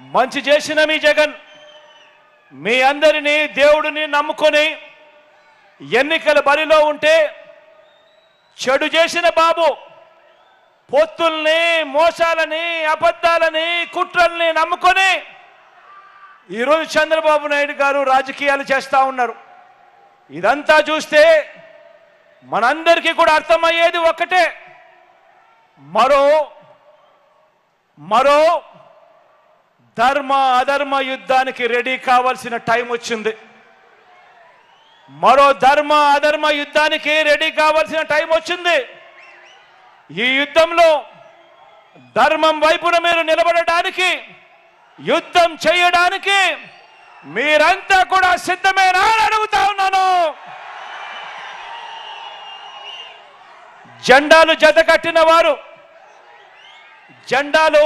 మంచి చేసిన మీ జగన్ మీ అందరినీ దేవుడిని నమ్ముకొని ఎన్నికల బరిలో ఉంటే చెడు చేసిన బాబు పొత్తుల్ని మోసాలని అబద్ధాలని కుట్రల్ని నమ్ముకొని ఈరోజు చంద్రబాబు నాయుడు గారు రాజకీయాలు చేస్తూ ఉన్నారు. ఇదంతా చూస్తే మనందరికీ కూడా అర్థమయ్యేది ఒక్కటే. మరో మరో ధర్మ అధర్మ యుద్ధానికి రెడీ కావాల్సిన టైం వచ్చింది. మరో ధర్మ అధర్మ యుద్ధానికి రెడీ కావాల్సిన టైం వచ్చింది. ఈ యుద్ధంలో ధర్మం వైపున మీరు నిలబడడానికి యుద్ధం చేయడానికి మీరంతా కూడా సిద్ధమేనా అని అడుగుతా ఉన్నాను. జెండాలు జత కట్టిన వారు జెండాలు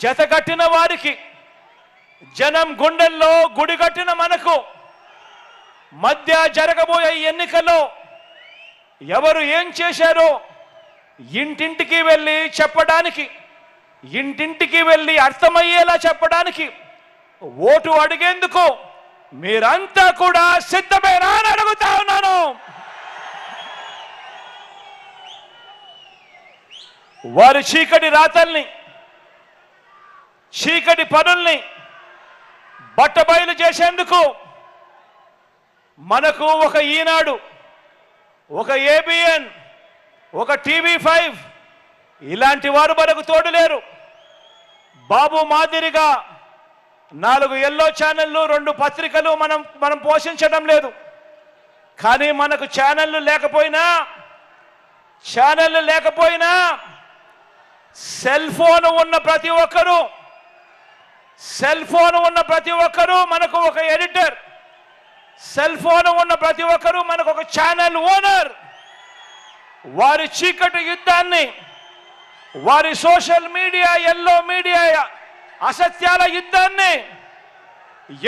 జత కట్టిన వారికి జనం గుండెల్లో గుడి కట్టిన మనకు మధ్య జరగబోయే ఎన్నికల్లో ఎవరు ఏం చేశారో ఇంటింటికి వెళ్ళి చెప్పడానికి ఇంటింటికి వెళ్ళి అర్థమయ్యేలా చెప్పడానికి ఓటు అడిగేందుకు మీరంతా కూడా సిద్ధమేనా అని అడుగుతా ఉన్నాను. వారి చీకటి రాతల్ని చీకటి పనుల్ని బట్టబయలు చేసేందుకు మనకు ఒక ఈనాడు ఒక ఏబిఎన్ ఒక టీవీ ఫైవ్ ఇలాంటి వారు మనకు తోడు లేరు. బాబు మాదిరిగా నాలుగు ఎల్లో ఛానళ్ళు రెండు పత్రికలు మనం మనం పోషించడం లేదు. కానీ మనకు ఛానళ్ళు లేకపోయినా ఛానళ్ళు లేకపోయినా సెల్ ఫోన్ ఉన్న ప్రతి ఒక్కరూ సెల్ ఫోన్ ఉన్న ప్రతి ఒక్కరూ మనకు ఒక ఎడిటర్. సెల్ ఫోన్ ఉన్న ప్రతి ఒక్కరూ మనకు ఒక ఛానల్ ఓనర్. వారి చీకటి యుద్ధాన్ని వారి సోషల్ మీడియా ఎల్లో మీడియా అసత్యాల యుద్ధాన్ని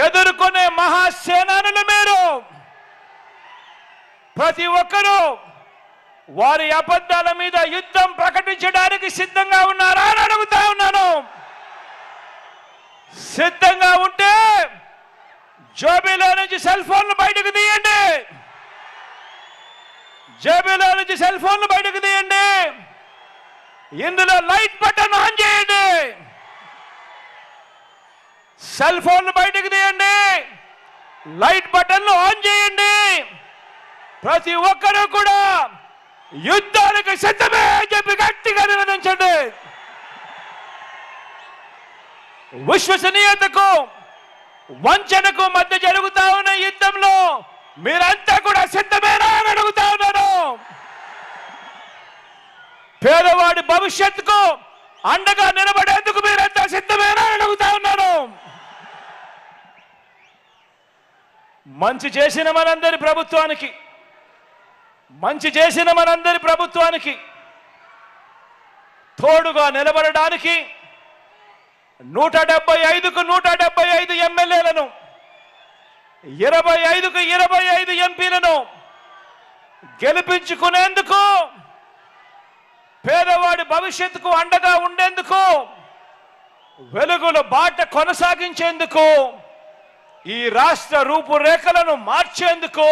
ఎదుర్కొనే మహాసేనానులు మీరు. ప్రతి ఒక్కరూ వారి అబద్ధాల మీద యుద్ధం ప్రకటించడానికి సిద్ధంగా ఉన్నారా అని అడుగుతా ఉన్నాను. సిద్ధంగా ఉంటే జోబీలో నుంచి సెల్ ఫోన్లు బయటకు తీయండి. జేబీలో నుంచి సెల్ ఫోన్లు బయటకు తీయండి. ఇందులో లైట్ బటన్ ఆన్ చేయండి. సెల్ ఫోన్లు బయటకు తీయండి. లైట్ బటన్లు ఆన్ చేయండి. ప్రతి ఒక్కరూ కూడా యుద్ధానికి సిద్ధమే అని చెప్పి గట్టిగా నివేదించండి. విశ్వసనీయతకు వంచనకు మధ్య జరుగుతా ఉన్న యుద్ధంలో మీరంతా కూడా సిద్ధమేనా అని అడుగుతా ఉన్నాను. పేదవాడి భవిష్యత్తుకు అండగా నిలబడేందుకు మీరంతా సిద్ధమేనా అని అడుగుతా ఉన్నాను. మంచి చేసిన మనందరి ప్రభుత్వానికి మంచి చేసిన మనందరి ప్రభుత్వానికి తోడుగా నిలబడడానికి నూట డెబ్బై ఐదుకు నూట డెబ్బై ఐదు ఎమ్మెల్యేలను ఇరవై ఐదుకు ఇరవై ఐదు ఎంపీలను గెలిపించుకునేందుకు పేదవాడి భవిష్యత్తుకు అండగా ఉండేందుకు వెలుగుల బాట కొనసాగించేందుకు ఈ రాష్ట్ర రూపురేఖలను మార్చేందుకు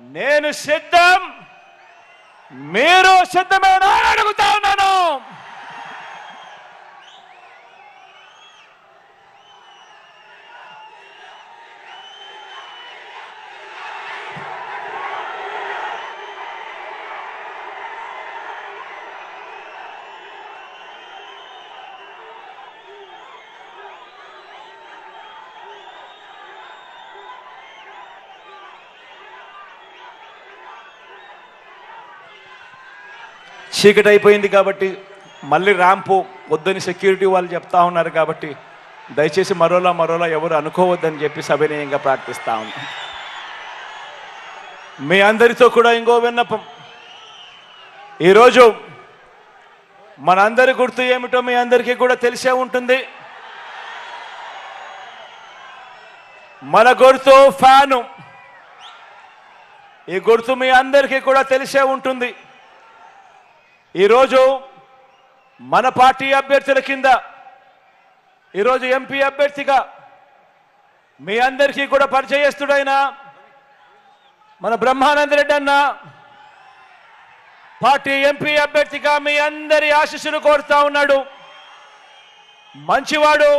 నేను సిద్ధం. మీరు సిద్ధమేనా అడుగుతా ఉన్నాను. చీకటి అయిపోయింది కాబట్టి మళ్ళీ ర్యాంపు వద్దని సెక్యూరిటీ వాళ్ళు చెప్తా ఉన్నారు కాబట్టి దయచేసి మరోలా మరోలా ఎవరు అనుకోవద్దని చెప్పి సవినయంగా ప్రార్థిస్తా ఉన్నాం. మీ అందరితో కూడా ఇంకో విన్నపం. ఈరోజు మనందరి గుర్తు ఏమిటో మీ అందరికీ కూడా తెలిసే ఉంటుంది. మన గుర్తు ఫ్యాను. ఈ గుర్తు మీ అందరికీ కూడా తెలిసే ఉంటుంది. ఈరోజు మన పార్టీ అభ్యర్థుల కింద ఈరోజు ఎంపీ అభ్యర్థిగా మీ అందరికీ కూడా పరిచయస్తుడైన మన బ్రహ్మానంద రెడ్డి అన్న పార్టీ ఎంపీ అభ్యర్థిగా మీ అందరి ఆశీస్సులు కోరుతా ఉన్నాడు. మంచివాడు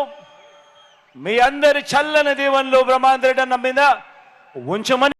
మీ అందరి చల్లని దీవెనలు బ్రహ్మానంద రెడ్డి అన్న మీద ఉంచమని